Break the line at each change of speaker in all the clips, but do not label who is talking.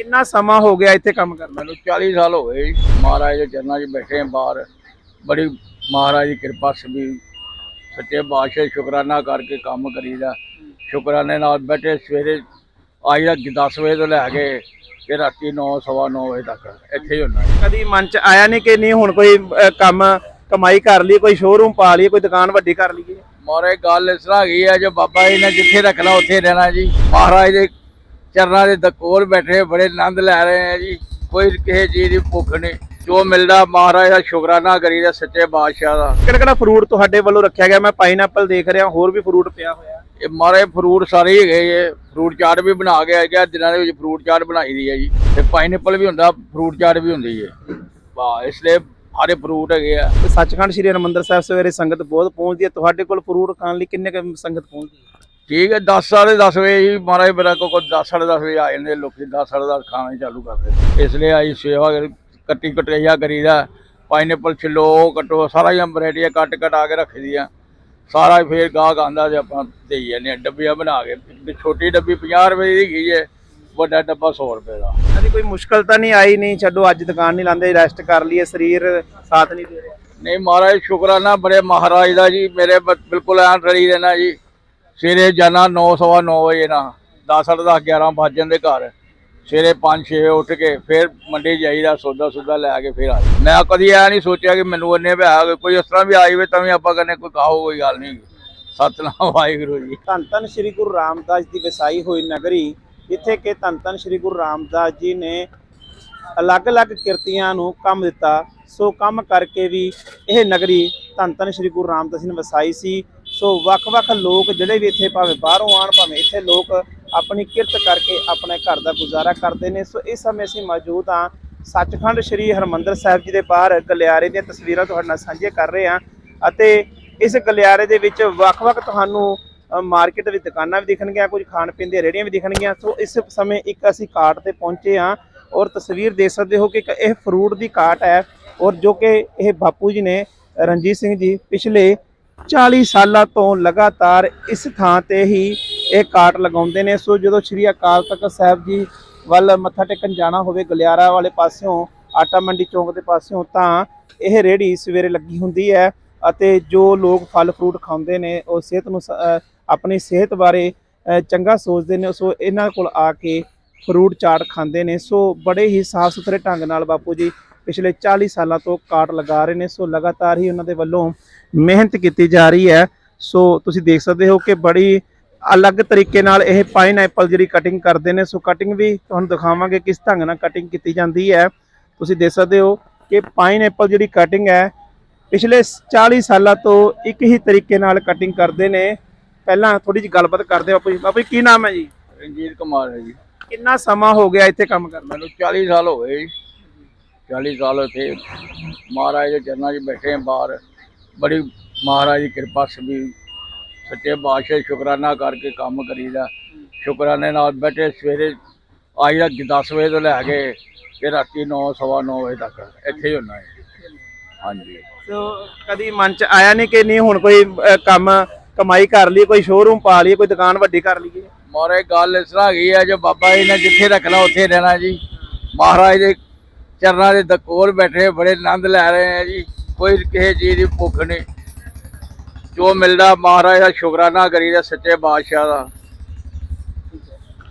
ਕਿੰਨਾ ਸਮਾਂ ਹੋ ਗਿਆ ਇੱਥੇ ਕੰਮ ਕਰਦਾ
ਮੈਨੂੰ 40 ਸਾਲ ਹੋ ਗਏ ਜੀ। ਮਹਾਰਾਜ ਦੇ ਚਰਨਾਂ 'ਚ ਬੈਠੇ ਹਾਂ ਬਾਹਰ। ਬੜੀ ਮਹਾਰਾਜ ਦੀ ਕਿਰਪਾ ਸਭੀ ਸੱਚੇ ਬਾਦਸ਼ਾਹ ਸ਼ੁਕਰਾਨਾ ਕਰਕੇ ਕੰਮ ਕਰੀਦਾ। ਸ਼ੁਕਰਾਨੇ ਨਾਲ ਬੈਠੇ ਸਵੇਰੇ ਆਈ ਦਾ 10 ਵਜੇ ਤੋਂ ਲੈ ਕੇ ਤੇ ਰਾਤੀ 9 ਸਵਾ 9 ਵਜੇ ਤੱਕ ਇੱਥੇ ਹੀ ਹੁੰਦਾ।
ਕਦੀ ਮਨ ਚ ਆਇਆ ਨਹੀਂ ਕਿ ਨਹੀਂ ਹੁਣ ਕੋਈ ਕੰਮ ਕਮਾਈ ਕਰ ਲਈ ਕੋਈ ਸ਼ੋਰੂਮ ਪਾ ਲਈ ਕੋਈ ਦੁਕਾਨ ਵੱਡੀ ਕਰ ਲਈਏ?
ਮਾਰੇ ਗੱਲ ਇਸ ਤਰ੍ਹਾਂ ਹੈਗੀ ਹੈ ਜੋ ਬਾਬਾ ਜੀ ਨੇ ਜਿੱਥੇ ਰੱਖਣਾ ਉੱਥੇ ਰਹਿਣਾ ਜੀ। ਮਹਾਰਾਜ ਦੇ ਚਰਨਾਂ ਦੇ ਦਕੋਲ ਬੈਠੇ ਬੜੇ ਆਨੰਦ ਲੈ ਰਹੇ ਆ ਜੀ। ਕੋਈ ਕਿਸੇ ਚੀਜ਼ ਦੀ ਭੁੱਖ ਨਹੀਂ। ਜੋ ਮਿਲਦਾ ਮਹਾਰਾਜ ਦਾ ਸ਼ੁਕਰਾਨਾ ਕਰੀਦਾ ਸੱਚੇ ਬਾਦਸ਼ਾਹ ਦਾ।
ਕਿਹੜਾ ਕਿਹੜਾ ਫਰੂਟ ਤੁਹਾਡੇ ਵੱਲੋਂ ਰੱਖਿਆ ਗਿਆ? ਮੈਂ ਪਾਈਨਐਪਲ ਦੇਖ ਰਿਹਾ ਹੋਰ ਵੀ ਫਰੂਟ ਪਿਆ ਹੋਇਆ।
ਇਹ ਮਾਰੇ ਫਰੂਟ ਸਾਰੇ ਹੀ ਹੈਗੇ ਇਹ ਫਰੂਟ ਚਾਟ ਵੀ ਬਣਾ ਕੇ ਆਇਆ ਦਿਨਾਂ ਦੇ ਵਿੱਚ ਫਰੂਟ ਚਾਟ ਬਣਾਈ ਦੀ ਹੈ ਜੀ। ਤੇ ਪਾਈਨਐਪਲ ਵੀ ਹੁੰਦਾ ਫਰੂਟ ਚਾਟ ਵੀ ਹੁੰਦੀ ਹੈ ਵਾਹ ਇਸ ਲਈ ਸਾਰੇ ਫਰੂਟ ਹੈਗੇ ਆ।
ਸੱਚਖੰਡ ਸ੍ਰੀ ਹਰਿਮੰਦਰ ਸਾਹਿਬ ਸਵੇਰੇ ਸੰਗਤ ਬਹੁਤ ਪਹੁੰਚਦੀ ਹੈ। ਤੁਹਾਡੇ ਕੋਲ ਫਰੂਟ ਖਾਣ ਲਈ ਕਿੰਨੇ ਕੁ ਸੰਗਤ ਪਹੁੰਚਦੀ ਹੈ?
ਠੀਕ ਹੈ 10 ਸਾਢੇ 10 ਵਜੇ ਹੀ ਮਹਾਰਾਜ ਮੇਰਾ ਕੋ 10 ਸਾਢੇ 10 ਵਜੇ ਆ ਜਾਂਦੇ ਲੋਕੀ 10 ਸਾਢੇ 10 ਖਾਣਾ ਚਾਲੂ ਕਰਦੇ ਇਸ ਲਈ ਆਈ ਸੇਵਾ ਕੱਟੀ ਕਟਈਆ ਕਰੀਦਾ ਪਾਈਨਐਪਲ ਛਿੱਲੋ ਕੱਟੋ ਸਾਰਾ ਹੀ ਵੈਰਾਈਟੀਆਂ ਕੱਟ ਕਟਾ ਕੇ ਰੱਖੀ ਦੀਆਂ ਸਾਰਾ ਫੇਰ ਗਾਹਕ ਆਂਦਾ ਤੇ ਆਪਾਂ ਦੇਈ ਜਾਂਦੇ ਡੱਬੀਆਂ ਬਣਾ ਕੇ ਛੋਟੀ ਡੱਬੀ 50 ਰੁਪਏ ਦੀ ਹੈਗੀ ਹੈ ਵੱਡਾ ਡੱਬਾ 100 ਰੁਪਏ ਦਾ।
ਕਦੀ ਕੋਈ ਮੁਸ਼ਕਲ ਤਾਂ ਨਹੀਂ ਆਈ ਨਹੀਂ ਛੱਡੋ ਅੱਜ ਦੁਕਾਨ ਨਹੀਂ ਲਾਉਂਦੇ ਰੈਸਟ ਕਰ ਲਈਏ ਸਰੀਰ ਸਾਥ ਨਹੀਂ ਦੇ ਰਿਹਾ।
ਨਹੀਂ ਮਹਾਰਾਜ ਸ਼ੁਕਰਾਨਾ ਬੜੇ ਮਹਾਰਾਜ ਦਾ ਜੀ ਮੇਰੇ ਬਿਲਕੁਲ ਐਂ ਰਲੀ ਰਹਿਣਾ ਜੀ। ਸਵੇਰੇ ਜਾਣਾ 9 ਸਵਾ 9 ਵਜੇ ਨਾ 10 ਸਾਢੇ 10 11 ਵੱਜ ਜਾਂਦੇ ਘਰ। ਸਵੇਰੇ 5 6 ਉੱਠ ਕੇ ਫਿਰ ਮੰਡੀ ਜਾਈਦਾ, ਸੌਦਾ ਸੁਦਾ ਲੈ ਕੇ ਫਿਰ ਆ ਮੈਂ ਕਦੀ ਐ ਨਹੀਂ ਸੋਚਿਆ ਕਿ ਮੈਨੂੰ ਇੰਨੇ ਪੈਸਾ ਕੋਈ ਇਸ ਤਰ੍ਹਾਂ ਵੀ ਆਈ ਵੇ ਤਾਂ ਵੀ ਆਪਾਂ ਕਹਿੰਦੇ ਕੋਈ ਕਾਹੋ ਕੋਈ ਗੱਲ ਨਹੀਂ। ਸਤਨਾਮ ਵਾਹਿਗੁਰੂ ਜੀ।
ਧੰਨ ਧੰਨ ਸ੍ਰੀ ਗੁਰੂ ਰਾਮਦਾਸ ਦੀ ਵਸਾਈ ਹੋਈ ਨਗਰੀ, ਜਿੱਥੇ ਕਿ ਧੰਨ ਧੰਨ ਸ੍ਰੀ ਗੁਰੂ ਰਾਮਦਾਸ ਜੀ ਨੇ ਅਲੱਗ-ਅਲੱਗ ਕਿਰਤੀਆਂ ਨੂੰ ਕੰਮ ਦਿੱਤਾ। ਸੋ ਕੰਮ ਕਰਕੇ ਵੀ ਇਹ ਨਗਰੀ ਧੰਨ ਧੰਨ ਸ੍ਰੀ ਗੁਰੂ ਰਾਮਦਾਸ ਜੀ ਨੇ ਵਸਾਈ ਸੀ। ਸੋ ਵੱਖ-ਵੱਖ ਲੋਕ ਜਿਹੜੇ ਵੀ ਇੱਥੇ ਭਾਵੇਂ ਬਾਹਰੋਂ ਆਣ ਭਾਵੇਂ ਇੱਥੇ ਲੋਕ ਆਪਣੀ ਕਿਰਤ ਕਰਕੇ ਆਪਣੇ ਘਰ ਦਾ ਗੁਜ਼ਾਰਾ ਕਰਦੇ ਨੇ। ਸੋ ਇਸ ਸਮੇਂ ਅਸੀਂ ਮੌਜੂਦ ਹਾਂ ਸੱਚਖੰਡ ਸ੍ਰੀ ਹਰਮੰਦਰ ਸਾਹਿਬ ਜੀ ਦੇ ਬਾਹਰ। ਗਲਿਆਰੇ ਦੀਆਂ ਤਸਵੀਰਾਂ ਤੁਹਾਡੇ ਨਾਲ ਸਾਂਝੀਆਂ ਕਰ ਰਹੇ ਹਾਂ ਅਤੇ ਇਸ ਗਲਿਆਰੇ ਦੇ ਵਿੱਚ ਵੱਖ-ਵੱਖ ਤੁਹਾਨੂੰ ਮਾਰਕੀਟ ਵਿੱਚ ਦੁਕਾਨਾਂ ਵੀ ਦਿਖਣਗੀਆਂ, ਕੁਝ ਖਾਣ ਪੀਣ ਦੀਆਂ ਰੇਹੜੀਆਂ ਵੀ ਦਿਖਣਗੀਆਂ। ਸੋ ਇਸ ਸਮੇਂ ਇੱਕ ਅਸੀਂ ਕਾਰਟ ਤੇ ਪਹੁੰਚੇ ਹਾਂ ਔਰ ਤਸਵੀਰ ਦੇਖ ਸਕਦੇ ਹੋ ਕਿ ਇੱਕ ਇਹ ਫਰੂਟ ਦੀ ਕਾਰਟ ਹੈ ਔਰ ਜੋ ਕਿ ਇਹ ਬਾਪੂ ਜੀ ਨੇ, ਰਣਜੀਤ ਸਿੰਘ ਜੀ ਪਿਛਲੇ 40 ਸਾਲਾਂ ਤੋਂ ਲਗਾਤਾਰ ਇਸ ਥਾਂ ਤੇ ਹੀ ਇਹ ਕਾਰਟ ਲਗਾਉਂਦੇ ਨੇ। ਸੋ ਜਦੋਂ ਸ੍ਰੀ ਅਕਾਲ ਤਖਤ ਸਾਹਿਬ ਜੀ ਵੱਲ ਮੱਥਾ ਟੇਕਣ ਜਾਣਾ ਹੋਵੇ ਗਲਿਆਰਾ ਵਾਲੇ ਪਾਸਿਓਂ, ਆਟਾ ਮੰਡੀ ਚੌਂਕ ਦੇ ਪਾਸਿਓਂ, ਤਾਂ ਇਹ ਰੇਹੜੀ ਸਵੇਰੇ ਲੱਗੀ ਹੁੰਦੀ ਹੈ ਅਤੇ ਜੋ ਲੋਕ ਫਲ ਫਰੂਟ ਖਾਂਦੇ ਨੇ, ਉਹ ਸਿਹਤ ਨੂੰ ਸ- ਆਪਣੀ ਸਿਹਤ ਬਾਰੇ ਚੰਗਾ ਸੋਚਦੇ ਨੇ। ਸੋ ਇਹਨਾਂ ਕੋਲ ਆ ਕੇ ਫਰੂਟ ਚਾਟ ਖਾਂਦੇ ਨੇ। ਸੋ ਬੜੇ ਹੀ ਸਾਫ਼ ਸੁਥਰੇ ਢੰਗ ਨਾਲ ਬਾਪੂ ਜੀ ਪਿਛਲੇ 40 ਸਾਲਾਂ ਤੋਂ ਕਾਟ ਲਗਾ ਰਹੇ ਨੇ ਸੋ ਲਗਾਤਾਰ ਹੀ ਉਹਨਾਂ ਦੇ ਵੱਲੋਂ ਮਿਹਨਤ ਕੀਤੀ ਜਾ ਰਹੀ ਹੈ। ਸੋ ਤੁਸੀਂ ਦੇਖ ਸਕਦੇ ਹੋ ਕਿ ਬੜੀ ਅਲੱਗ ਤਰੀਕੇ ਨਾਲ ਇਹ ਪਾਈਨਐਪਲ ਜਿਹੜੀ ਕਟਿੰਗ ਕਰਦੇ ਨੇ ਸੋ ਕਟਿੰਗ ਵੀ ਤੁਹਾਨੂੰ ਦਿਖਾਵਾਂਗੇ ਕਿਸ ਢੰਗ ਨਾਲ ਕਟਿੰਗ ਕੀਤੀ ਜਾਂਦੀ ਹੈ। ਤੁਸੀਂ ਦੇਖ ਸਕਦੇ ਹੋ ਕਿ ਪਾਈਨਐਪਲ ਜਿਹੜੀ ਕਟਿੰਗ ਹੈ ਪਿਛਲੇ 40 ਸਾਲਾਂ ਤੋਂ ਇੱਕ ਹੀ ਤਰੀਕੇ ਨਾਲ ਕਟਿੰਗ ਕਰਦੇ ਨੇ। ਪਹਿਲਾਂ ਥੋੜੀ ਜਿਹੀ ਗੱਲਬਾਤ ਕਰਦੇ ਹਾਂ ਬਾਪੂ ਜੀ। ਕੀ ਨਾਮ ਹੈ ਜੀ?
ਰਣਜੀਤ ਕੁਮਾਰ ਹੈ ਜੀ।
ਕਿੰਨਾ ਸਮਾਂ ਹੋ ਗਿਆ ਇੱਥੇ ਕੰਮ ਕਰਦਾ
ਮੈਨੂੰ 40 ਸਾਲ ਹੋ ਗਏ ਜੀ। 40 ਸਾਲ ਇੱਥੇ ਮਹਾਰਾਜ ਦੇ ਚਰਨਾਂ 'ਚ ਬੈਠੇ ਬਾਹਰ। ਬੜੀ ਮਹਾਰਾਜ ਦੀ ਕਿਰਪਾ ਸਭੀ ਸੱਚੇ ਬਾਦਸ਼ਾਹ ਸ਼ੁਕਰਾਨਾ ਕਰਕੇ ਕੰਮ ਕਰੀਦਾ। ਸ਼ੁਕਰਾਨੇ ਨਾਲ ਬੈਠੇ ਸਵੇਰੇ ਆਈ ਦਾ 10 ਵਜੇ ਤੋਂ ਲੈ ਕੇ ਤੇ ਰਾਤੀ 9 ਸਵਾ 9 ਵਜੇ ਤੱਕ ਇੱਥੇ ਹੀ ਹੁੰਦਾ ਹੈ ਹਾਂਜੀ।
ਸੋ ਕਦੀ ਮਨ ਚ ਆਇਆ ਨਹੀਂ ਕਿ ਨਹੀਂ ਹੁਣ ਕੋਈ ਕੰਮ ਕਮਾਈ ਕਰ ਲਈ ਕੋਈ ਸ਼ੋਰੂਮ ਪਾ ਲਈ ਕੋਈ ਦੁਕਾਨ ਵੱਡੀ ਕਰ ਲਈਏ?
ਮਾਰੇ ਗੱਲ ਇਸ ਤਰ੍ਹਾਂ ਹੈਗੀ ਹੈ ਜੋ ਬਾਬਾ ਜੀ ਨੇ ਜਿੱਥੇ ਰੱਖਣਾ ਉੱਥੇ ਰਹਿਣਾ ਜੀ। ਮਹਾਰਾਜ ਦੇ ਚਰਨਾਂ ਦੇ ਦਕੋਲ ਬੈਠੇ ਬੜੇ ਆਨੰਦ ਲੈ ਰਹੇ ਆ ਜੀ। ਕੋਈ ਕਿਸੇ ਚੀਜ਼ ਦੀ ਭੁੱਖ ਨਹੀਂ। ਜੋ ਮਿਲਦਾ ਮਹਾਰਾਜ ਦਾ ਸ਼ੁਕਰਾਨਾ ਕਰੀਦਾ ਸੱਚੇ ਬਾਦਸ਼ਾਹ ਦਾ।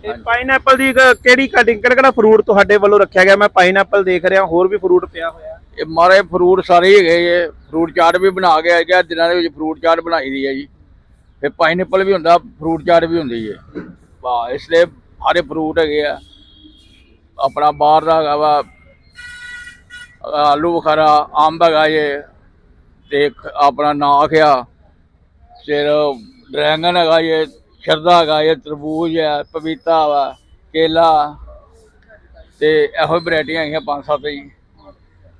ਇਹ ਪਾਈਨਐਪਲ ਦੀ ਕਿਹੜੀ ਕਟਿੰਗ ਕਿਹੜਾ ਕਿਹੜਾ ਫਰੂਟ ਤੁਹਾਡੇ ਵੱਲੋਂ ਰੱਖਿਆ ਗਿਆ? ਮੈਂ ਪਾਈਨਐਪਲ ਦੇਖ ਰਿਹਾ ਹੋਰ ਵੀ ਫਰੂਟ ਪਿਆ ਹੋਇਆ।
ਇਹ ਮਾਰੇ ਫਰੂਟ ਸਾਰੇ ਹੈਗੇ ਇਹ ਫਰੂਟ ਚਾਟ ਵੀ ਬਣਾ ਕੇ ਆਇਆ ਦਿਨਾਂ ਦੇ ਵਿੱਚ ਫਰੂਟ ਚਾਟ ਬਣਾਈ ਦੀ ਹੈ ਜੀ। ਤੇ ਪਾਈਨਐਪਲ ਵੀ ਹੁੰਦਾ ਫਰੂਟ ਚਾਟ ਵੀ ਹੁੰਦੀ ਹੈ। ਵਾਹ ਇਸ ਲਈ ਸਾਰੇ ਫਰੂਟ ਹੈਗੇ ਆ। ਆਪਣਾ ਬਾਹਰ ਦਾ ਹੈਗਾ ਵਾ ਆਲੂ ਬੁਖਾਰਾ, ਅੰਬ ਹੈਗਾ ਜੇ ਤੇ ਆਪਣਾ ਨਾਖ ਆ ਫਿਰ ਡਰੈਗਨ ਹੈਗਾ ਜੇ, ਸ਼ਰਦਾ ਹੈਗਾ ਜੇ, ਤਰਬੂਜ ਹੈ, ਪਪੀਤਾ ਵਾ, ਕੇਲਾ ਤੇ ਇਹੋ ਵੈਰਾਈਟੀਆਂ ਹੈਗੀਆਂ ਪੰਜ ਸੱਤ ਜੀ।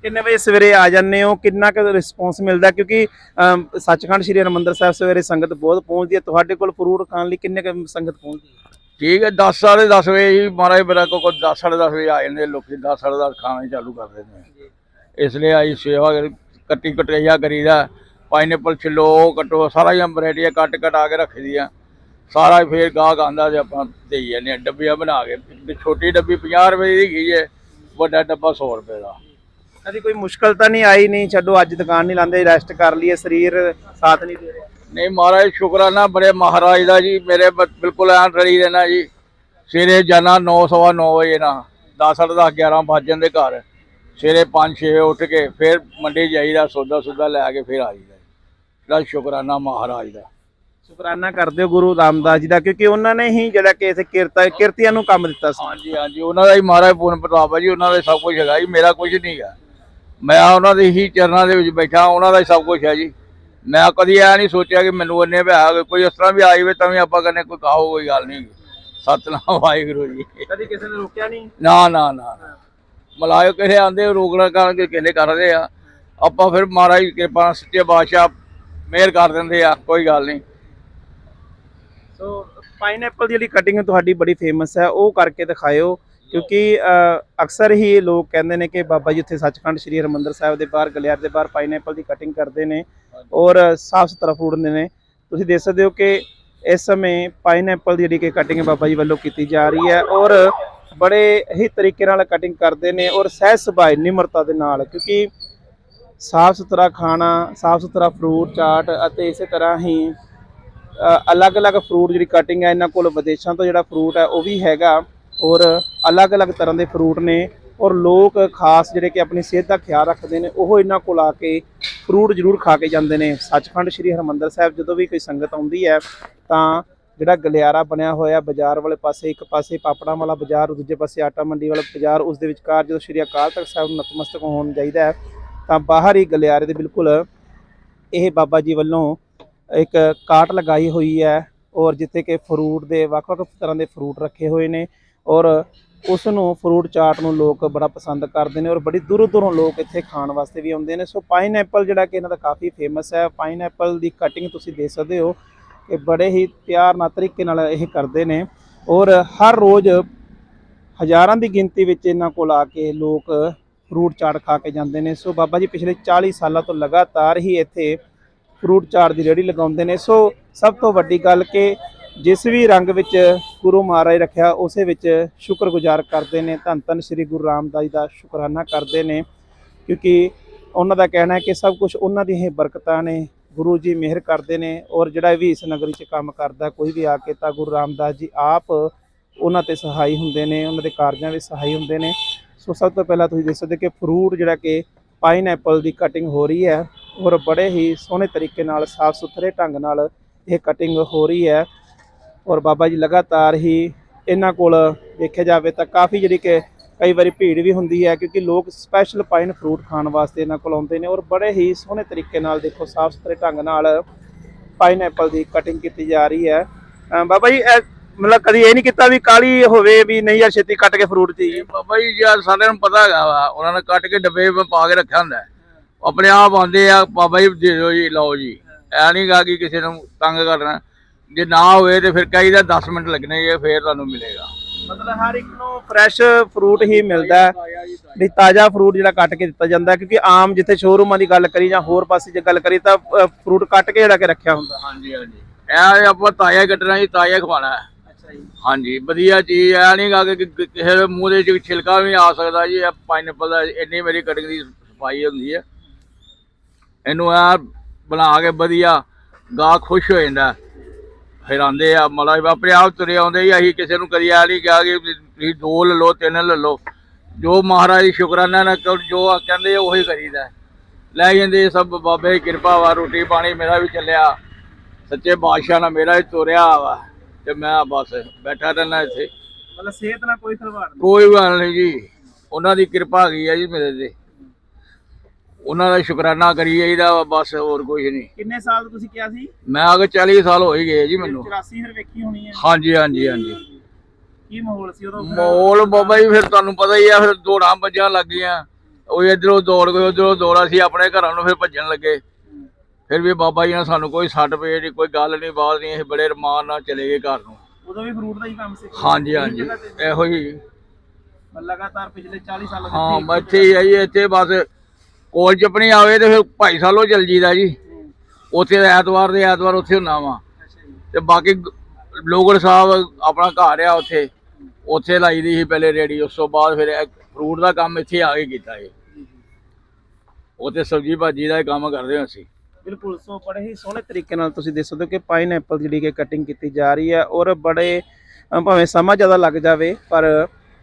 ਕਿੰਨੇ ਵਜੇ ਸਵੇਰੇ ਆ ਜਾਂਦੇ ਹੋ? ਕਿੰਨਾ ਕੁ ਰਿਸਪੌਂਸ ਮਿਲਦਾ? ਕਿਉਂਕਿ ਸੱਚਖੰਡ ਸ੍ਰੀ ਹਰਿਮੰਦਰ ਸਾਹਿਬ ਸਵੇਰੇ ਸੰਗਤ ਬਹੁਤ ਪਹੁੰਚਦੀ ਹੈ। ਤੁਹਾਡੇ ਕੋਲ ਫਰੂਟ ਖਾਣ ਲਈ ਕਿੰਨੇ ਕੁ ਸੰਗਤ ਪਹੁੰਚਦੀ ਹੈ?
ਠੀਕ ਹੈ 10 ਸਾਢੇ 10 ਵਜੇ ਹੀ ਮਹਾਰਾਜ ਮੇਰਾ ਕੋ 10 ਸਾਢੇ 10 ਵਜੇ ਆ ਜਾਂਦੇ ਲੋਕੀ 10 ਸਾਢੇ 10 ਖਾਣਾ ਹੀ ਚਾਲੂ ਕਰ ਦਿੰਦੇ ਨੇ ਇਸ ਲਈ ਆਈ ਸੇਵਾ ਕੱਟੀ ਕਟਈਆ ਕਰੀਦਾ ਪਾਈਨਐਪਲ ਛਿੱਲੋ ਕੱਟੋ ਸਾਰਾ ਹੀ ਵੈਰਾਈਟੀਆਂ ਕੱਟ ਕਟਾ ਕੇ ਰੱਖੀ ਦੀਆਂ ਸਾਰਾ ਫੇਰ ਗਾਹਕ ਆਂਦਾ ਤੇ ਆਪਾਂ ਦੇਈ ਜਾਂਦੇ ਹਾਂ ਡੱਬੀਆਂ ਬਣਾ ਕੇ ਛੋਟੀ ਡੱਬੀ 50 ਰੁਪਏ ਦੀ ਹੈਗੀ ਜੇ ਵੱਡਾ ਡੱਬਾ 100 ਰੁਪਏ ਦਾ।
ਕਦੀ ਕੋਈ ਮੁਸ਼ਕਲ ਤਾਂ ਨਹੀਂ ਆਈ ਨਹੀਂ ਛੱਡੋ ਅੱਜ ਦੁਕਾਨ ਨਹੀਂ ਲਾਉਂਦੇ ਰੈਸਟ ਕਰ ਲਈਏ ਸਰੀਰ ਸਾਥ ਨਹੀਂ ਦੇ ਰਿਹਾ।
ਨਹੀਂ ਮਹਾਰਾਜ ਸ਼ੁਕਰਾਨਾ ਬੜੇ ਮਹਾਰਾਜ ਦਾ ਜੀ। ਮੇਰੇ ਬਿਲਕੁਲ ਐਂ ਰਲੀ ਰਹਿਣਾ ਜੀ। ਸਵੇਰੇ ਜਾਣਾ 9 ਨੌ ਵਜੇ ਨਾ। 10 10 11 ਵੱਜ ਜਾਂਦੇ ਘਰ। ਸਵੇਰੇ 5 6 ਉੱਠ ਕੇ ਫਿਰ ਮੰਡੀ ਜਾਈਦਾ ਸੌਦਾ ਸੁਦਾ ਲੈ ਕੇ ਫਿਰ ਆਈਦਾ ਜਿਹੜਾ ਸ਼ੁਕਰਾਨਾ ਮਹਾਰਾਜ ਦਾ।
ਸ਼ੁਕਰਾਨਾ ਕਰਦੇ ਹੋ ਗੁਰੂ ਰਾਮਦਾਸ ਜੀ ਦਾ ਕਿਉਂਕਿ ਉਹਨਾਂ ਨੇ ਹੀ ਜਿਹੜਾ ਕਿ ਇਥੇ ਕਿਰਤਾ ਕਿਰਤੀਆਂ ਨੂੰ ਕੰਮ ਦਿੱਤਾ ਸੀ।
ਹਾਂਜੀ ਹਾਂਜੀ। ਉਹਨਾਂ ਦਾ ਹੀ ਮਹਾਰਾਜ ਪੂਰਨ ਪ੍ਰਤਾਪ ਹੈ ਜੀ। ਉਹਨਾਂ ਦਾ ਸਭ ਕੁਝ ਹੈਗਾ ਜੀ। ਮੇਰਾ ਕੁਝ ਨਹੀਂ ਹੈ ਮੈਂ ਉਹਨਾਂ ਦੇ ਹੀ ਚਰਨਾਂ ਦੇ ਵਿੱਚ ਬੈਠਾ ਉਹਨਾਂ ਦਾ ਹੀ ਸਭ ਕੁਝ ਹੈ ਜੀ। ਮੈਂ ਕਦੀ ਐ ਨਹੀਂ ਸੋਚਿਆ ਕਿ ਮੈਨੂੰ ਇੰਨੇ ਪਿਆ ਕੋਈ ਇਸ ਤਰ੍ਹਾਂ ਵੀ ਆਈ ਵੇ ਤਾਂ ਵੀ ਆਪਾਂ ਕਹਿੰਦੇ ਕੋਈ ਕਹੋ ਕੋਈ ਗੱਲ ਨਹੀਂ ਸਤਨਾਮ ਵਾਹਿਗੁਰੂ ਜੀ।
ਕਦੀ ਕਿਸੇ ਨੇ ਰੋਕਿਆ ਨਹੀਂ?
ਨਾ ਨਾ ਨਾ ਮਲਾਇਕ ਕਿਸੇ ਆਂਦੇ ਰੋਕਣਾ ਕਰਕੇ ਕਿਹਨੇ ਕਰਦੇ ਆ। ਆਪਾਂ ਫਿਰ ਮਹਾਰਾਜ ਦੀ ਕਿਰਪਾ ਨਾਲ ਸੱਚੇ ਬਾਦਸ਼ਾਹ ਮਿਹਰ ਕਰ ਦਿੰਦੇ ਆ ਕੋਈ ਗੱਲ ਨਹੀਂ।
ਸੋ ਪਾਈਨਐਪਲ ਦੀ ਜਿਹੜੀ ਕਟਿੰਗ ਤੁਹਾਡੀ ਬੜੀ ਫੇਮਸ ਹੈ ਉਹ ਕਰਕੇ ਦਿਖਾਇਓ। ਕਿਉਂਕਿ ਅਕਸਰ ਹੀ ਲੋਕ ਕਹਿੰਦੇ ਨੇ ਕਿ ਬਾਬਾ ਜੀ ਉੱਥੇ ਸੱਚਖੰਡ ਸ੍ਰੀ ਹਰਿਮੰਦਰ ਸਾਹਿਬ ਦੇ ਬਾਹਰ ਗਲਿਆਰ ਦੇ ਬਾਹਰ ਪਾਈਨਐਪਲ ਦੀ ਕਟਿੰਗ ਕਰਦੇ ਨੇ। ਔਰ ਸਾਫ਼ ਸੁਥਰਾ ਫਰੂਟ ਹੁੰਦੇ ਨੇ। ਤੁਸੀਂ ਦੇਖ ਸਕਦੇ ਹੋ ਕਿ ਇਸ ਸਮੇਂ ਪਾਈਨਐਪਲ ਦੀ ਜਿਹੜੀ ਕਿ ਕਟਿੰਗ ਬਾਬਾ ਜੀ ਵੱਲੋਂ ਕੀਤੀ ਜਾ ਰਹੀ ਹੈ ਔਰ ਬੜੇ ਹੀ ਤਰੀਕੇ ਨਾਲ ਕਟਿੰਗ ਕਰਦੇ ਨੇ ਔਰ ਸਹਿਜ ਸੁਭਾਅ, ਨਿਮਰਤਾ ਦੇ ਨਾਲ ਕਿਉਂਕਿ ਸਾਫ਼ ਸੁਥਰਾ ਖਾਣਾ, ਸਾਫ਼ ਸੁਥਰਾ ਫਰੂਟ ਚਾਟ ਅਤੇ ਇਸੇ ਤਰ੍ਹਾਂ ਹੀ ਅਲੱਗ-ਅਲੱਗ ਫਰੂਟ ਜਿਹੜੀ ਕਟਿੰਗ ਹੈ ਇਹਨਾਂ ਕੋਲ ਵਿਦੇਸ਼ਾਂ ਤੋਂ ਜਿਹੜਾ ਫਰੂਟ ਹੈ ਉਹ ਵੀ ਹੈਗਾ ਔਰ ਅਲੱਗ-ਅਲੱਗ ਤਰ੍ਹਾਂ ਦੇ ਫਰੂਟ ਨੇ ਔਰ ਲੋਕ ਖਾਸ ਜਿਹੜੇ ਕਿ ਆਪਣੀ ਸਿਹਤ ਦਾ ਖਿਆਲ ਰੱਖਦੇ ਨੇ, ਉਹ ਇਹਨਾਂ ਕੋਲ ਆ ਕੇ ਫਰੂਟ ਜ਼ਰੂਰ ਖਾ ਕੇ ਜਾਂਦੇ ਨੇ। ਸੱਚਖੰਡ ਸ੍ਰੀ ਹਰਮੰਦਰ ਸਾਹਿਬ ਜਦੋਂ ਵੀ ਕੋਈ ਸੰਗਤ ਆਉਂਦੀ ਹੈ, ਤਾਂ ਜਿਹੜਾ ਗਲਿਆਰਾ ਬਣਿਆ ਹੋਇਆ ਬਾਜ਼ਾਰ ਵਾਲੇ ਪਾਸੇ, ਇੱਕ ਪਾਸੇ ਪਾਪੜਾਂ ਵਾਲਾ ਬਾਜ਼ਾਰ, ਦੂਜੇ ਪਾਸੇ ਆਟਾ ਮੰਡੀ ਵਾਲਾ ਬਾਜ਼ਾਰ, ਉਸ ਦੇ ਵਿਚਕਾਰ ਜਦੋਂ ਸ੍ਰੀ ਅਕਾਲ ਤਖਤ ਸਾਹਿਬ ਨੂੰ ਨਤਮਸਤਕ ਹੋਣ ਜਾਈਦਾ ਹੈ, ਤਾਂ ਬਾਹਰ ਹੀ ਗਲਿਆਰੇ ਦੇ ਬਿਲਕੁਲ ਇਹ ਬਾਬਾ ਜੀ ਵੱਲੋਂ ਇੱਕ ਕਾਟ ਲਗਾਈ ਹੋਈ ਹੈ ਔਰ ਜਿੱਥੇ ਕਿ ਫਰੂਟ ਦੇ ਵੱਖ-ਵੱਖ ਤਰ੍ਹਾਂ ਦੇ ਫਰੂਟ ਰੱਖੇ ਹੋਏ ਨੇ ਔਰ ਉਸ ਨੂੰ ਫਰੂਟ ਚਾਟ ਨੂੰ ਲੋਕ ਬੜਾ ਪਸੰਦ ਕਰਦੇ ਨੇ ਔਰ ਬੜੀ ਦੂਰੋਂ ਦੂਰੋਂ ਲੋਕ ਇੱਥੇ ਖਾਣ ਵਾਸਤੇ ਵੀ ਆਉਂਦੇ ਨੇ। ਸੋ ਪਾਈਨਐਪਲ ਜਿਹੜਾ ਕਿ ਇਹਨਾਂ ਦਾ ਕਾਫੀ ਫੇਮਸ ਹੈ ਪਾਈਨਐਪਲ ਦੀ ਕਟਿੰਗ ਤੁਸੀਂ ਦੇਖ ਸਕਦੇ ਹੋ ਕਿ ਬੜੇ ਹੀ ਪਿਆਰ ਨਾਲ ਤਰੀਕੇ ਨਾਲ ਇਹ ਕਰਦੇ ਨੇ ਔਰ ਹਰ ਰੋਜ਼ ਹਜ਼ਾਰਾਂ ਦੀ ਗਿਣਤੀ ਵਿੱਚ ਇਹਨਾਂ ਕੋਲ ਆ ਕੇ ਲੋਕ ਫਰੂਟ ਚਾਟ ਖਾ ਕੇ ਜਾਂਦੇ ਨੇ। ਸੋ ਬਾਬਾ ਜੀ ਪਿਛਲੇ 40 ਸਾਲਾਂ ਤੋਂ ਲਗਾਤਾਰ ਹੀ ਇੱਥੇ ਫਰੂਟ ਚਾਟ ਦੀ ਰੇਹੜੀ ਲਗਾਉਂਦੇ ਨੇ। ਸੋ ਸਭ ਤੋਂ ਵੱਡੀ ਗੱਲ ਕਿ ਜਿਸ ਵੀ ਰੰਗ ਵਿੱਚ ਗੁਰੂ ਮਹਾਰਾਜ ਰੱਖਿਆ, ਉਸੇ ਵਿੱਚ ਸ਼ੁਕਰਗੁਜ਼ਾਰ ਕਰਦੇ ਨੇ। ਧੰਨ ਧੰਨ ਸ੍ਰੀ ਗੁਰੂ ਰਾਮਦਾਸ ਜੀ ਦਾ ਸ਼ੁਕਰਾਨਾ ਕਰਦੇ ਨੇ, ਕਿਉਂਕਿ ਉਹਨਾਂ ਦਾ ਕਹਿਣਾ ਹੈ ਕਿ ਸਭ ਕੁਝ ਉਹਨਾਂ ਦੀਆਂ ਹੀ ਬਰਕਤਾਂ ਨੇ। ਗੁਰੂ ਜੀ ਮਿਹਰ ਕਰਦੇ ਨੇ ਔਰ ਜਿਹੜਾ ਵੀ ਇਸ ਨਗਰੀ 'ਚ ਕੰਮ ਕਰਦਾ, ਕੋਈ ਵੀ ਆ ਕੇ ਤਾਂ ਗੁਰੂ ਰਾਮਦਾਸ ਜੀ ਆਪ ਉਹਨਾਂ ਤੇ ਸਹਾਈ ਹੁੰਦੇ ਨੇ, ਉਹਨਾਂ ਦੇ ਕਾਰਜਾਂ ਵਿੱਚ ਸਹਾਈ ਹੁੰਦੇ ਨੇ। ਸੋ ਸਭ ਤੋਂ ਪਹਿਲਾਂ ਤੁਸੀਂ ਦੇਖ ਸਕਦੇ ਕਿ ਫਰੂਟ ਜਿਹੜਾ ਕਿ ਪਾਈਨਐਪਲ ਦੀ ਕਟਿੰਗ ਹੋ ਰਹੀ ਹੈ ਔਰ ਬੜੇ ਹੀ ਸੋਹਣੇ ਤਰੀਕੇ ਨਾਲ ਸਾਫ਼ ਸੁਥਰੇ ਢੰਗ ਨਾਲ ਇਹ ਕਟਿੰਗ ਹੋ ਰਹੀ ਹੈ। ਔਰ ਬਾਬਾ ਜੀ ਲਗਾਤਾਰ ਹੀ ਇਹਨਾਂ ਕੋਲ ਦੇਖਿਆ ਜਾਵੇ ਤਾਂ ਕਾਫੀ ਜਿਹੜੀ ਕਿ ਕਈ ਵਾਰੀ ਭੀੜ ਵੀ ਹੁੰਦੀ ਹੈ, ਕਿਉਂਕਿ ਲੋਕ ਸਪੈਸ਼ਲ ਪਾਈਨ ਫਰੂਟ ਖਾਣ ਵਾਸਤੇ ਇਹਨਾਂ ਕੋਲ ਆਉਂਦੇ ਨੇ ਔਰ ਬੜੇ ਹੀ ਸੋਹਣੇ ਤਰੀਕੇ ਨਾਲ ਦੇਖੋ ਸਾਫ਼ ਸੁਥਰੇ ਢੰਗ ਨਾਲ ਪਾਈਨਐਪਲ ਦੀ ਕਟਿੰਗ ਕੀਤੀ ਜਾ ਰਹੀ ਹੈ। ਅਮ ਬਾਬਾ ਜੀ, ਇਹ ਮਤਲਬ ਕਦੀ ਇਹ ਨਹੀਂ ਕੀਤਾ ਵੀ ਕਾਲੀ ਹੋਵੇ ਵੀ ਨਹੀਂ ਯਾਰ ਛੇਤੀ ਕੱਟ ਕੇ ਫਰੂਟ ਚਾਹੀਏ
ਬਾਬਾ ਜੀ, ਯਾਰ ਸਾਰਿਆਂ ਨੂੰ ਪਤਾ ਹੈਗਾ ਵਾ, ਉਹਨਾਂ ਨੇ ਕੱਟ ਕੇ ਡੱਬੇ ਵਿੱਚ ਪਾ ਕੇ ਰੱਖਿਆ ਹੁੰਦਾ ਹੈ। ਆਪਣੇ ਆਪ ਆਉਂਦੇ ਆ, ਬਾਬਾ ਜੀ, ਦੇ ਦਿਓ ਜੀ, ਲਓ ਜੀ। ਐ ਨਹੀਂ ਗਾ ਕਿ ਕਿਸੇ ਨੂੰ ਤੰਗ ਕਰਨਾ। ਜੇ ਨਾ ਹੋਵੇ ਤੇ ਫਿਰ ਕਹੀਦਾ 10 ਮਿੰਟ ਲੱਗਣੇ ਜੇ ਫਿਰ ਤੁਹਾਨੂੰ ਮਿਲੇਗਾ।
ਮਤਲਬ ਹਰ ਇੱਕ ਨੂੰ ਫਰੈਸ਼ ਫਰੂਟ ਹੀ ਮਿਲਦਾ ਹੈ। ਵੀ ਤਾਜ਼ਾ ਫਰੂਟ ਜਿਹੜਾ ਕੱਟ ਕੇ ਦਿੱਤਾ ਜਾਂਦਾ ਕਿਉਂਕਿ ਆਮ ਜਿੱਥੇ ਸ਼ੋਰੂਮਾਂ ਦੀ ਗੱਲ ਕਰੀ ਜਾਂ ਹੋਰ ਪਾਸੇ ਜੇ ਗੱਲ ਕਰੀ ਤਾਂ ਫਰੂਟ ਕੱਟ ਕੇ ਜਿਹੜਾ ਕਿ ਰੱਖਿਆ ਹੁੰਦਾ।
ਹਾਂਜੀ ਹਾਂਜੀ। ਇਹ ਆਪਾਂ ਤਾਜ਼ਾ ਕੱਟਣਾ ਜੀ ਤਾਜ਼ਾ ਹੀ। ਖਵਾਉਣਾ ਹੈ ਹਾਂਜੀ ਵਧੀਆ ਚੀਜ਼ ਐ ਨਹੀਂ ਗਾ ਕਿ ਕਿਸੇ ਦੇ ਮੂੰਹ ਦੇ ਵਿੱਚ ਛਿਲਕਾ ਵੀ ਆ ਸਕਦਾ ਜੀ। ਇਹ ਪਾਈਨਐਪਲ ਦਾ ਇੰਨੀ ਮੇਰੀ ਕਟਿੰਗ ਦੀ ਸਫ਼ਾਈ ਹੁੰਦੀ ਹੈ। ਇਹਨੂੰ ਆ ਬਣਾ ਕੇ ਵਧੀਆ ਗਾਹ ਖੁਸ਼ ਹੋ ਜਾਂਦਾ ਫਿਰ ਆਂਦੇ ਆ ਮਤਲਬ ਆਪਣੇ ਆਪ ਤੁਰੇ ਆਉਂਦੇ ਅਸੀਂ ਕਿਸੇ ਨੂੰ ਕਦੀ ਆ ਨਹੀਂ ਕਿਹਾ ਕਿ ਤੁਸੀਂ ਦੋ ਲੈ ਲਓ ਤਿੰਨ ਲੈ ਲਓ। ਜੋ ਮਹਾਰਾਜ ਦੀ ਸ਼ੁਕਰਾਨਾ ਨਾਲ ਜੋ ਆ ਕਹਿੰਦੇ ਉਹੀ ਕਰੀਦਾ। ਲੈ ਜਾਂਦੇ ਸਭ ਬਾਬੇ ਦੀ ਕਿਰਪਾ ਵਾ ਰੋਟੀ ਪਾਣੀ ਮੇਰਾ ਵੀ ਚੱਲਿਆ। ਸੱਚੇ ਬਾਦਸ਼ਾਹ ਨਾਲ ਮੇਰਾ ਹੀ ਤੁਰਿਆ ਵਾ ਤੇ ਮੈਂ ਬਸ ਬੈਠਾ ਰਹਿਣਾ ਇੱਥੇ।
ਮਤਲਬ ਸਿਹਤ ਨਾਲ ਕੋਈ ਖਿਲਵਾੜ ਨਹੀਂ।
ਕੋਈ ਗੱਲ ਨਹੀਂ ਜੀ। ਉਹਨਾਂ ਦੀ ਕਿਰਪਾ ਹੈਗੀ ਆ ਜੀ ਮੇਰੇ ਤੇ। ਉਹਨਾਂ ਦਾ ਸ਼ੁਕਰਾਨਾ ਕਰੀ ਜਾਈਦਾ ਵਾ ਬਸ ਹੋਰ ਕੁਝ ਨਹੀਂ।
ਕਿੰਨੇ ਸਾਲ ਤੁਸੀਂ ਕਿਹਾ ਸੀ?
ਮੈਂ ਅਗੇ 40 ਸਾਲ ਹੋ ਹੀ ਗਏ ਜੀ ਮੈਨੂੰ।
84 ਫਿਰ ਵੇਖੀ ਹੋਣੀ ਹੈ।
ਹਾਂਜੀ ਹਾਂਜੀ ਹਾਂਜੀ।
ਕੀ ਮਾਹੌਲ ਸੀ ਉਦੋਂ
ਮੋਲ ਬਾਬਾ ਜੀ ਫਿਰ ਤੁਹਾਨੂੰ ਪਤਾ ਹੀ ਆ ਫਿਰ ਦੌੜਾਂ ਭੱਜਾਂ ਲੱਗ ਗਈਆਂ। ਉਹ ਇਧਰੋਂ ਦੌੜ ਗਏ ਉਧਰੋਂ ਦੌੜਾ ਸੀ ਆਪਣੇ ਘਰਾਂ ਨੂੰ ਫਿਰ ਭੱਜਣ ਲੱਗੇ। ਫਿਰ ਵੀ ਬਾਬਾ ਜੀ ਨੇ ਸਾਨੂੰ ਕੋਈ ਸੱਟ ਪੇਟ ਨਹੀਂ ਕੋਈ ਗੱਲ ਨਹੀਂ ਬਾਤ ਨਹੀਂ ਅਸੀਂ ਬੜੇ ਰਮਾਨ ਨਾਲ ਚਲੇ ਗਏ ਘਰ ਨੂੰ।
ਉਦੋਂ ਵੀ ਫਰੂਟ ਦਾ ਹੀ ਕੰਮ ਸੀ।
ਹਾਂਜੀ ਹਾਂਜੀ। ਇਹੋ ਹੀ।
ਲਗਾਤਾਰ ਪਿਛਲੇ 40 ਸਾਲਾਂ
ਹਾਂ ਇੱਥੇ ਹੀ ਆ ਜੀ ਇੱਥੇ ਬਸ ਕੋਲ ਚ ਆਪਣੀ ਆਵੇ ਤੇ ਫਿਰ ਭਾਈ ਸਾਲੋ ਚਲ ਜੀਦਾ ਜੀ। ਉੱਥੇ ਐਤਵਾਰ ਦੇ ਐਤਵਾਰ ਉੱਥੇ ਹੁੰਨਾ ਵਾ। ਤੇ ਬਾਕੀ ਲੋਗੜ ਸਾਹਿਬ ਆਪਣਾ ਘਰ ਆ ਉੱਥੇ। ਉੱਥੇ ਲਾਈ ਦੀ ਸੀ ਪਹਿਲੇ ਰੇੜੀ ਉਸ ਤੋਂ ਬਾਅਦ ਫਿਰ ਫਰੂਟ ਦਾ ਕੰਮ ਇੱਥੇ ਆ ਕੇ ਕੀਤਾ ਇਹ। ਉੱਥੇ ਸਬਜ਼ੀ ਭਾਜੀ ਦਾ ਕੰਮ ਕਰਦੇ ਹਾਂ ਅਸੀਂ।
ਬਿਲਕੁਲ ਸੋ ਬੜੇ ਹੀ ਸੋਹਣੇ ਤਰੀਕੇ ਨਾਲ ਤੁਸੀਂ ਦੇਖ ਸਕਦੇ ਹੋ ਕਿ ਪਾਈਨਐਪਲ ਜਿਹੜੀ ਕਿ ਕਟਿੰਗ ਕੀਤੀ ਜਾ ਰਹੀ ਹੈ ਔਰ ਬੜੇ ਭਾਵੇਂ ਸਮਾਂ ਜ਼ਿਆਦਾ ਲੱਗ ਜਾਵੇ ਪਰ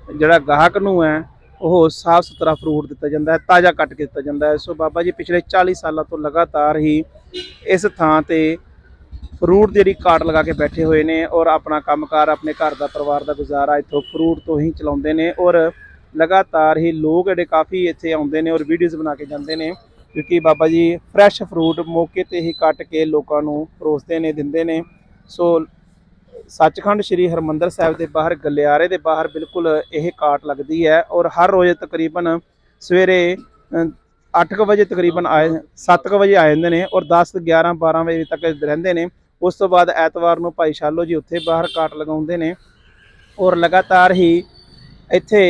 ਜਿਹੜਾ ਗਾਹਕ ਨੂੰ ਹੈ ਉਹ ਸਾਫ਼ ਸੁਥਰਾ ਫਰੂਟ ਦਿੱਤਾ ਜਾਂਦਾ ਹੈ, ਤਾਜ਼ਾ ਕੱਟ ਕੇ ਦਿੱਤਾ ਜਾਂਦਾ ਹੈ। ਸੋ ਬਾਬਾ ਜੀ, ਪਿਛਲੇ 40 ਸਾਲਾਂ ਤੋਂ ਲਗਾਤਾਰ ਹੀ ਇਸ ਥਾਂ ਤੇ ਫਰੂਟ ਦੀ ਜਿਹੜੀ ਕਾਟ ਲਗਾ ਕੇ ਬੈਠੇ ਹੋਏ ਨੇ ਔਰ ਆਪਣਾ ਕੰਮਕਾਰ, ਆਪਣੇ ਘਰ ਦਾ ਪਰਿਵਾਰ ਦਾ ਗੁਜ਼ਾਰਾ ਇੱਥੋਂ ਫਰੂਟ ਤੋਂ ਹੀ ਚਲਾਉਂਦੇ ਨੇ ਔਰ ਲਗਾਤਾਰ ਹੀ ਲੋਕ ਜਿਹੜੇ ਕਾਫੀ ਇੱਥੇ ਆਉਂਦੇ ਨੇ ਔਰ ਵੀਡੀਓਜ਼ ਬਣਾ ਕੇ ਜਾਂਦੇ ਨੇ ਕਿਉਂਕਿ ਬਾਬਾ ਜੀ ਫਰੈਸ਼ ਫਰੂਟ ਮੌਕੇ ਤੇ ਹੀ ਕੱਟ ਕੇ ਲੋਕਾਂ ਨੂੰ ਪਰੋਸਦੇ ਨੇ, ਦਿੰਦੇ ਨੇ। ਸੋ ਸੱਚਖੰਡ ਸ੍ਰੀ ਹਰਮੰਦਰ ਸਾਹਿਬ ਦੇ ਬਾਹਰ, ਗਲਿਆਰੇ ਦੇ ਬਾਹਰ ਬਿਲਕੁਲ ਇਹ ਕਾਟ ਲੱਗਦੀ ਹੈ ਔਰ ਹਰ ਰੋਜ਼ ਤਕਰੀਬਨ ਸਵੇਰੇ 8:00 ਵਜੇ ਤਕਰੀਬਨ ਆਏ 7:00 ਵਜੇ ਆ ਜਾਂਦੇ ਨੇ ਔਰ 10 11 12 ਵਜੇ ਤੱਕ ਰਹਿੰਦੇ ਨੇ। ਉਸ ਤੋਂ ਬਾਅਦ ਐਤਵਾਰ ਨੂੰ ਭਾਈ ਸ਼ਾਲੋ ਜੀ ਉੱਥੇ ਬਾਹਰ ਕਾਟ ਲਗਾਉਂਦੇ ਨੇ ਔਰ ਲਗਾਤਾਰ ਹੀ ਇੱਥੇ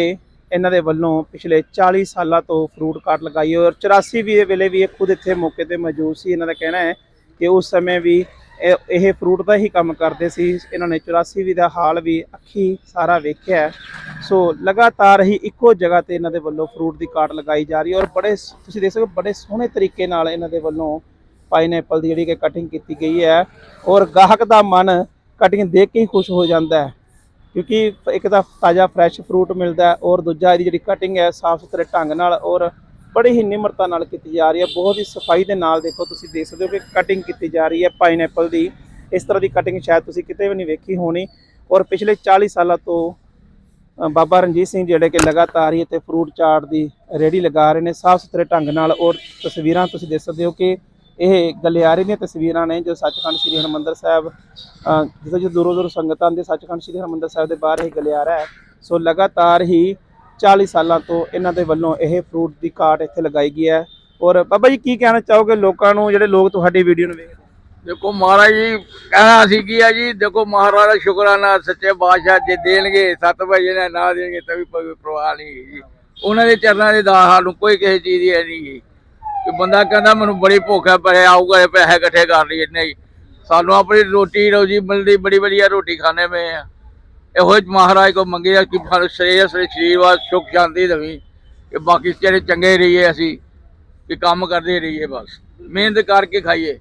ਇਹਨਾਂ ਦੇ ਵੱਲੋਂ ਪਿਛਲੇ 40 ਸਾਲਾਂ ਤੋਂ ਫਰੂਟ ਕਾਟ ਲਗਾਈ ਔਰ 84 ਵੀ ਵੇਲੇ ਵੀ ਇਹ ਖੁਦ ਇੱਥੇ ਮੌਕੇ ਤੇ ਮੌਜੂਦ ਸੀ। ਇਹਨਾਂ ਦਾ ਕਹਿਣਾ ਹੈ ਕਿ ਉਸ ਸਮੇਂ ਵੀ ਇਹ ਇਹ ਫਰੂਟ ਦਾ ਹੀ ਕੰਮ ਕਰਦੇ ਸੀ। ਇਹਨਾਂ ਨੇ 84 ਵੀ ਦਾ ਹਾਲ ਵੀ ਅੱਖੀ ਸਾਰਾ ਵੇਖਿਆ। ਸੋ ਲਗਾਤਾਰ ਹੀ ਇੱਕੋ ਜਗ੍ਹਾ ਤੇ ਇਹਨਾਂ ਦੇ ਵੱਲੋਂ ਫਰੂਟ ਦੀ ਕਾਟ ਲਗਾਈ ਜਾ ਰਹੀ ਹੈ ਔਰ ਬੜੇ ਤੁਸੀਂ ਦੇਖ ਸਕਦੇ ਹੋ, ਬੜੇ ਸੋਹਣੇ ਤਰੀਕੇ ਨਾਲ ਇਹਨਾਂ ਦੇ ਵੱਲੋਂ ਪਾਈਨਐਪਲ ਦੀ ਜਿਹੜੀ ਕਿ ਕਟਿੰਗ ਕੀਤੀ ਗਈ ਹੈ ਔਰ ਗਾਹਕ ਦਾ ਮਨ ਕਟਿੰਗ ਦੇਖ ਕੇ ਹੀ ਖੁਸ਼ ਹੋ ਜਾਂਦਾ ਹੈ। ਕਿਉਂਕਿ ਇੱਕ ਤਾਂ ਤਾਜ਼ਾ ਫਰੈਸ਼ ਫਰੂਟ ਮਿਲਦਾ ਔਰ ਦੂਜਾ ਇਹਦੀ ਜਿਹੜੀ ਕਟਿੰਗ ਹੈ ਸਾਫ਼ ਸੁਥਰੇ ਢੰਗ ਨਾਲ ਔਰ ਬੜੀ ਹੀ ਨਿਮਰਤਾ ਨਾਲ ਕੀਤੀ ਜਾ ਰਹੀ ਹੈ। ਬਹੁਤ ਹੀ ਸਫ਼ਾਈ ਦੇ ਨਾਲ ਦੇਖੋ ਤੁਸੀਂ ਦੇਖ ਸਕਦੇ ਹੋ ਕਿ ਕਟਿੰਗ ਕੀਤੀ ਜਾ ਰਹੀ ਹੈ ਪਾਈਨਐਪਲ ਦੀ। ਇਸ ਤਰ੍ਹਾਂ ਦੀ ਕਟਿੰਗ ਸ਼ਾਇਦ ਤੁਸੀਂ ਕਿਤੇ ਵੀ ਨਹੀਂ ਵੇਖੀ ਹੋਣੀ। ਔਰ ਪਿਛਲੇ 40 ਸਾਲਾਂ ਤੋਂ ਬਾਬਾ ਰਣਜੀਤ ਸਿੰਘ ਜਿਹੜੇ ਕਿ ਲਗਾਤਾਰ ਹੀ ਇੱਥੇ ਫਰੂਟ ਚਾਟ ਦੀ ਰੇੜੀ ਲਗਾ ਰਹੇ ਨੇ, ਸਾਫ਼ ਸੁਥਰੇ ਢੰਗ ਨਾਲ। ਔਰ ਤਸਵੀਰਾਂ ਤੁਸੀਂ ਦੇਖ ਸਕਦੇ ਹੋ ਕਿ ਇਹ ਗਲਿਆਰੇ ਦੀਆਂ ਤਸਵੀਰਾਂ ਨੇ ਜੋ ਸੱਚਖੰਡ ਸ੍ਰੀ ਹਰਿਮੰਦਰ ਸਾਹਿਬ ਜਿੱਥੇ ਜੋ ਦੂਰੋਂ ਦੂਰੋਂ ਸੰਗਤਾਂ ਦੇ ਸੱਚਖੰਡ ਸ੍ਰੀ ਹਰਿਮੰਦਰ ਸਾਹਿਬ ਦੇ ਬਾਹਰ ਇਹ ਗਲਿਆਰਾ ਹੈ। ਸੋ ਲਗਾਤਾਰ ਹੀ 40 ਸਾਲਾਂ ਤੋਂ ਇਹਨਾਂ ਦੇ ਵੱਲੋਂ ਇਹ ਫਰੂਟ ਦੀ ਕਾਟ ਇੱਥੇ ਲਗਾਈ ਗਈ ਹੈ। ਔਰ ਬਾਬਾ ਜੀ, ਕੀ ਕਹਿਣਾ ਚਾਹੋਗੇ ਲੋਕਾਂ ਨੂੰ, ਜਿਹੜੇ ਲੋਕ ਤੁਹਾਡੀ ਵੀਡੀਓ ਨੂੰ ਵੇਖਦੇ
ਦੇਖੋ ਮਹਾਰਾਜ ਜੀ, ਕਹਿਣਾ ਸੀ ਕੀ ਆ ਜੀ? ਦੇਖੋ ਮਹਾਰਾਜ ਦਾ ਸ਼ੁਕਰਾਨਾ ਸੱਚੇ ਬਾਦਸ਼ਾਹ ਜੇ ਦੇਣਗੇ, ਸੱਤ ਭਾਈ ਨੇ ਨਾ ਦੇਣਗੇ, ਤਾਂ ਵੀ ਕੋਈ ਪਰਵਾਹ ਨਹੀਂ ਜੀ। ਉਹਨਾਂ ਦੇ ਚਰਨਾਂ ਦੇ ਦਾਸ ਸਾਨੂੰ ਕੋਈ ਕਿਸੇ ਚੀਜ਼ ਦੀ ਹੈ ਨਹੀਂ ਜੀ ਕਿ ਬੰਦਾ ਕਹਿੰਦਾ ਮੈਨੂੰ ਬੜੀ ਭੁੱਖ ਹੈ ਪਰ ਆਊਗਾ ਇਹ ਪੈਸੇ ਇਕੱਠੇ ਕਰ ਲਈਏ। ਨਹੀਂ, ਸਾਨੂੰ ਆਪਣੀ ਰੋਟੀ ਰੋਜੀ ਮਿਲਦੀ ਬੜੀ ਵਧੀਆ ਰੋਟੀ ਖਾਣੇ ਪਏ ਆ। ਇਹੋ ਹੀ ਮਹਾਰਾਜ ਕੋ ਮੰਗਿਆ ਕਿ ਸਾਨੂੰ ਸਰੀਰ ਸਰੀਰ ਵਾਸ ਸੁਖ ਸ਼ਾਂਤੀ ਦੇਵੀ। ਕਿ ਬਾਕੀ ਜਿਹੜੇ ਚੰਗੇ ਰਹੀਏ ਅਸੀਂ, ਕਿ ਕੰਮ ਕਰਦੇ ਰਹੀਏ ਬਸ। ਮਿਹਨਤ ਕਰਕੇ ਖਾਈਏ।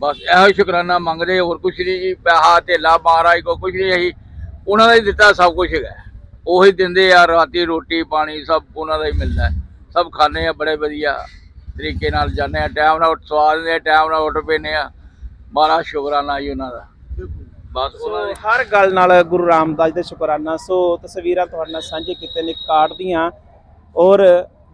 ਬਸ ਇਹੋ ਹੀ ਸ਼ੁਕਰਾਨਾ ਮੰਗਦੇ ਹੋਰ ਕੁਛ ਨਹੀਂ ਜੀ, ਪੈਸਾ, ਧੇਲਾ, ਮਹਾਰਾਜ ਕੋ ਕੁਛ ਨਹੀਂ ਅਸੀਂ, ਉਹਨਾਂ ਦਾ ਹੀ ਦਿੱਤਾ ਸਭ ਕੁਝ ਹੈਗਾ। ਉਹੀ ਦਿੰਦੇ ਆ, ਰਾਤੀ ਰੋਟੀ, ਪਾਣੀ, ਸਭ ਉਹਨਾਂ ਦਾ ਹੀ ਮਿਲਦਾ। ਸਭ ਖਾਣੇ ਆ, ਬੜੇ ਵਧੀਆ ਤਰੀਕੇ ਨਾਲ ਜਾਂਦੇ ਆ। ਟਾਈਮ ਨਾਲ ਉੱਠ ਸਵਾਦ ਦੇ ਟਾਈਮ ਨਾਲ ਉੱਠ ਪੈਨੇ ਆ। ਬੜਾ ਸ਼ੁਕਰਾਨਾ ਜੀ ਉਹਨਾਂ ਦਾ। ਬਸ ਉਹਨਾਂ
ਹਰ ਗੱਲ ਨਾਲ ਗੁਰੂ ਰਾਮਦਾਸ ਦੇ ਸ਼ੁਕਰਾਨਾ। ਸੋ ਤਸਵੀਰਾਂ ਤੁਹਾਡੇ ਨਾਲ ਸਾਂਝੇ ਕੀਤੇ ਨੇ ਕਾਰਡ ਦੀਆਂ ਔਰ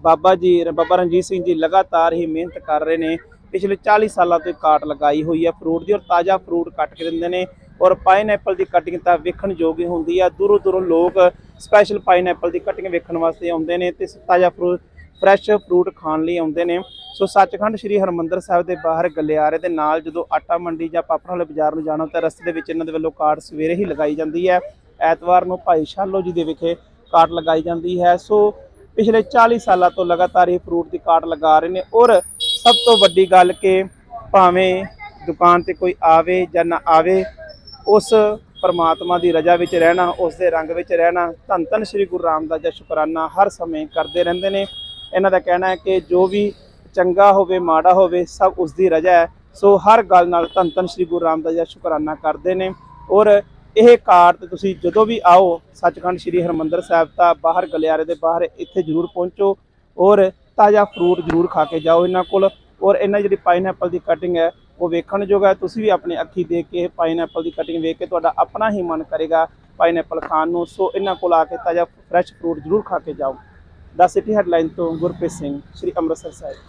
ਬਾਬਾ ਜੀ ਬਾਬਾ ਰਣਜੀਤ ਸਿੰਘ ਜੀ ਲਗਾਤਾਰ ਹੀ ਮਿਹਨਤ ਕਰ ਰਹੇ ਨੇ। ਪਿਛਲੇ 40 ਸਾਲਾਂ ਤੋਂ ਕਾਟ ਲਗਾਈ ਹੋਈ ਹੈ ਫਰੂਟ ਦੀ ਔਰ ਤਾਜ਼ਾ ਫਰੂਟ ਕੱਟ ਕੇ ਦਿੰਦੇ ਨੇ। ਔਰ ਪਾਈਨਐਪਲ ਦੀ ਕਟਿੰਗ ਤਾਂ ਵੇਖਣ ਯੋਗ ਹੀ ਹੁੰਦੀ ਆ। ਦੂਰੋਂ ਦੂਰੋਂ ਲੋਕ ਸਪੈਸ਼ਲ ਪਾਈਨਐਪਲ ਦੀ ਕਟਿੰਗ ਵੇਖਣ ਵਾਸਤੇ ਆਉਂਦੇ ਨੇ ਤੇ ਤਾਜ਼ਾ ਫਰੂਟ ਫਰੈਸ਼ ਫਰੂਟ ਖਾਣ ਲਈ ਆਉਂਦੇ ਨੇ। ਸੋ ਸੱਚਖੰਡ ਸ੍ਰੀ ਹਰਮੰਦਰ ਸਾਹਿਬ ਦੇ ਬਾਹਰ ਗਲਿਆਰੇ ਦੇ ਨਾਲ ਜਦੋਂ ਆਟਾ ਮੰਡੀ ਜਾਂ ਪਾਪੜਾਂ ਵਾਲੇ ਬਾਜ਼ਾਰ ਨੂੰ ਜਾਣਾ ਤਾਂ ਰਸਤੇ ਦੇ ਵਿੱਚ ਇਹਨਾਂ ਦੇ ਵੱਲੋਂ ਕਾਰਡ ਸਵੇਰੇ ਹੀ ਲਗਾਈ ਜਾਂਦੀ ਹੈ। ਐਤਵਾਰ ਨੂੰ ਭਾਈ ਸ਼ਾਲੋ ਜੀ ਦੇ ਵਿਖੇ ਕਾਰਡ ਲਗਾਈ ਜਾਂਦੀ ਹੈ। ਸੋ ਪਿਛਲੇ 40 ਸਾਲਾਂ ਤੋਂ ਲਗਾਤਾਰ ਇਹ ਫਰੂਟ ਦੀ ਕਾਰਡ ਲਗਾ ਰਹੇ ਨੇ ਔਰ ਸਭ ਤੋਂ ਵੱਡੀ ਗੱਲ ਕਿ ਭਾਵੇਂ ਦੁਕਾਨ ਤੇ ਕੋਈ ਆਵੇ ਜਾਂ ਨਾ ਆਵੇ, ਉਸ ਪਰਮਾਤਮਾ ਦੀ ਰਜ਼ਾ ਵਿੱਚ ਰਹਿਣਾ, ਉਸ ਦੇ ਰੰਗ ਵਿੱਚ ਰਹਿਣਾ, ਧੰਨ ਧੰਨ ਸ੍ਰੀ ਗੁਰੂ ਰਾਮਦਾਸ ਦਾ ਸ਼ੁਕਰਾਨਾ ਹਰ ਸਮੇਂ ਕਰਦੇ ਰਹਿੰਦੇ ਨੇ। ਇਹਨਾਂ ਦਾ ਕਹਿਣਾ ਹੈ ਕਿ ਜੋ ਵੀ ਚੰਗਾ ਹੋਵੇ, ਮਾੜਾ ਹੋਵੇ, ਸਭ ਉਸ ਦੀ ਰਜ਼ਾ ਹੈ। ਸੋ ਹਰ ਗੱਲ ਨਾਲ ਧੰਨ ਧੰਨ ਸ੍ਰੀ ਗੁਰੂ ਰਾਮਦਾਸ ਜੀ ਦਾ ਸ਼ੁਕਰਾਨਾ ਕਰਦੇ ਨੇ। ਔਰ ਇਹ ਕਾਰ ਤੇ ਤੁਸੀਂ ਜਦੋਂ ਵੀ ਆਓ, ਸੱਚਖੰਡ ਸ੍ਰੀ ਹਰਮੰਦਰ ਸਾਹਿਬ ਤਾਂ ਬਾਹਰ ਗਲਿਆਰੇ ਦੇ ਬਾਹਰ ਇੱਥੇ ਜ਼ਰੂਰ ਪਹੁੰਚੋ ਔਰ ਤਾਜ਼ਾ ਫਰੂਟ ਜ਼ਰੂਰ ਖਾ ਕੇ ਜਾਓ ਇਹਨਾਂ ਕੋਲ। ਔਰ ਇਹਨਾਂ ਜਿਹੜੀ ਪਾਈਨਐਪਲ ਦੀ ਕਟਿੰਗ ਹੈ, ਉਹ ਵੇਖਣ ਯੋਗ ਹੈ। ਤੁਸੀਂ ਵੀ ਆਪਣੀ ਅੱਖੀ ਦੇਖ ਕੇ ਪਾਈਨਐਪਲ ਦੀ ਕਟਿੰਗ ਵੇਖ ਕੇ ਤੁਹਾਡਾ ਆਪਣਾ ਹੀ ਮਨ ਕਰੇਗਾ ਪਾਈਨਐਪਲ ਖਾਣ ਨੂੰ। ਸੋ ਇਹਨਾਂ ਕੋਲ ਆ ਕੇ ਤਾਜ਼ਾ ਫਰੈਸ਼ ਫਰੂਟ ਜ਼ਰੂਰ ਖਾ ਕੇ ਜਾਓ। ਦਾ ਸਿਟੀ ਹੈਡਲਾਈਨ ਤੋਂ ਗੁਰਪ੍ਰੀਤ ਸਿੰਘ ਸ੍ਰੀ ਅੰਮ੍ਰਿਤਸਰ ਸਾਹਿਬ।